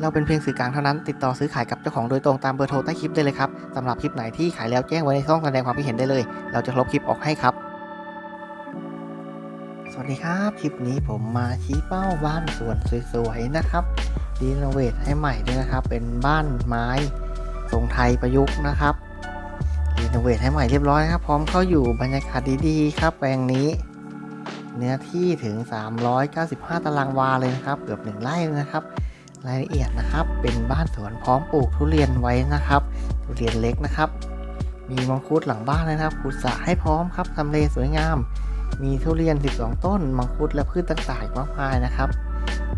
เราเป็นเพียงสื่อกลางเท่านั้น ติดต่อซื้อขายกับเจ้าของโดยตรงตามเบอร์โทรใต้คลิปได้เลยครับสำหรับคลิปไหนที่ขายแล้วแจ้งไว้ในช่องแสดงความคิดเห็นได้เลย เราจะลบคลิปออกให้ครับ สวัสดีครับ คลิปนี้ผมมาชี้เป้าบ้านสวนสวยๆนะครับรีโนเวทให้ใหม่ด้วยนะครับ เป็นบ้านไม้ทรงไทยประยุกต์นะครับรีโนเวทให้ใหม่เรียบร้อยครับ พร้อมเข้าอยู่บรรยากาศดีๆครับแปลงนี้ เนื้อที่ถึง 395 ตารางวาเลยนะครับ เกือบหนึ่งไร่นะครับ รายละเอียดนะครับ เป็นบ้านสวนพร้อมปลูกทุเรียนไว้นะครับ ทุเรียนเล็กนะครับ มีมังคุดหลังบ้านเลยนะครับขุดสระให้พร้อมครับทำเลสวยงาม มีทุเรียน 12 ต้น มังคุดและพืชต่างๆมากมายนะครับ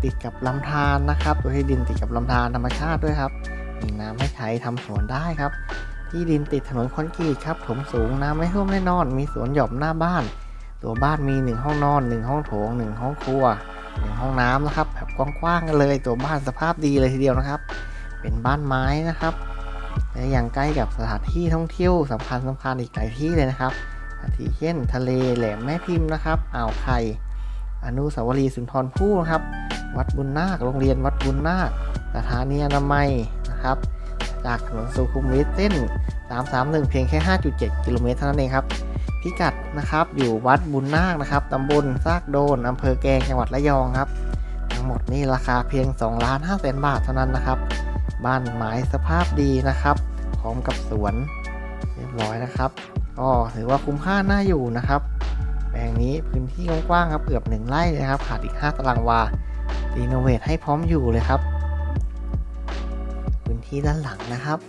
ติดกับลำธารนะครับ ตัวที่ดินติดกับลำธารธรรมชาติด้วยครับ มีน้ำให้ใช้ทำสวนได้ครับ ที่ดินติดถนนคอนกรีตครับ ถมสูงน้ำไม่ท่วมแน่นอน มีสวนหย่อมหน้าบ้าน ตัวบ้านมี 1 ห้องนอน 1 ห้องโถง 1 ห้องครัว ห้องน้ำนะครับ แบบกว้างๆกันเลยตัวบ้านสภาพดีเลยทีเดียวนะครับ เป็นบ้านไม้นะครับและยังใกล้กับสถานที่ท่องเที่ยวสำคัญสำคัญอีกหลายที่เลยนะครับอาทิเช่น ทะเลแหลมแม่พิมพ์นะครับอ่าวไข่อนุสาวรีย์สุนทรภู่นะครับ วัดบุญนาคโรงเรียนวัดบุญนาคสถานีอนามัยนะครับ จากถนนสุขุมวิทเส้น 331 เพียงแค่ 5.7 กิโลเมตรเท่านั้นเองครับ พิกัดนะครับอยู่วัดบุญนาคนะครับตำบลซากโดนอำเภอแกงจังหวัดระยองครับ ทั้งหมดนี่ราคาเพียง2ล้าน5แสนบาทเท่านั้นนะครับ บ้านไม้สภาพดีนะครับพร้อมกับสวนเรียบร้อยนะครับก็ถือว่าคุ้มค่าน่าอยู่นะครับแปลงนี้พื้นที่กว้างๆครับเกือบหนึ่งไร่เลยครับขาดอีก 5 ตารางวารีโนเวทให้พร้อมอยู่เลยครับ พื้นที่ด้านหลังนะครับ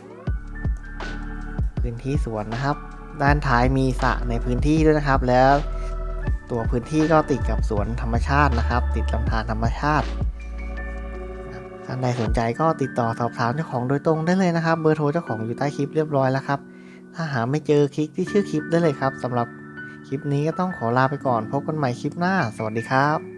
พื้นที่สวนนะครับ ด้านท้ายมีสระในพื้นที่ด้วยนะครับ แล้วตัวพื้นที่ก็ติดกับสวนธรรมชาตินะครับ ติดลำธารธรรมชาติท่านใดสนใจก็ติดต่อสอบถามเจ้าของโดยตรงได้เลยนะครับ เบอร์โทรเจ้าของอยู่ใต้คลิปเรียบร้อยแล้วครับ ถ้าหาไม่เจอคลิกที่ชื่อคลิปได้เลยครับสำหรับคลิปนี้ก็ต้องขอลาไปก่อนพบกันใหม่คลิปหน้า สวัสดีครับ